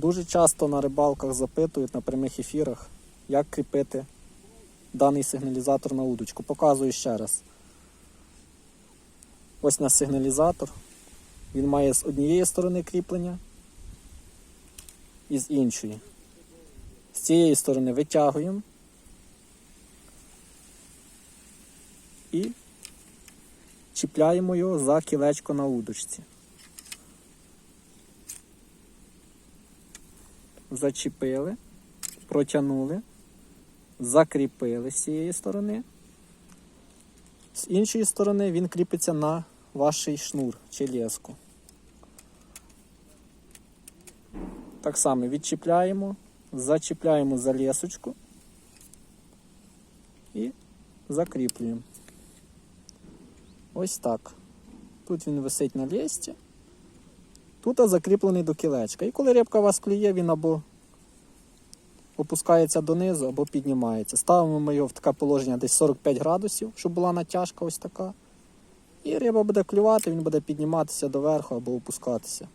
Дуже часто на рибалках запитують на прямих ефірах, як кріпити даний сигналізатор на удочку. Показую ще раз. Ось наш сигналізатор. Він має з однієї сторони кріплення і з іншої. З цієї сторони витягуємо і чіпляємо його за кілечко на удочці. Зачепили, протягнули, закріпили з цієї сторони. З іншої сторони він кріпиться на ваш шнур чи леску. Так само відчіпляємо, зачіпляємо за лесочку і закріплюємо. Ось так. Тут він висить на лесті. Тут закріплений до кілечка. І коли рибка вас клює, він або опускається донизу, або піднімається. Ставимо ми його в таке положення десь 45 градусів, щоб була натяжка ось така. І риба буде клювати, він буде підніматися доверху або опускатися.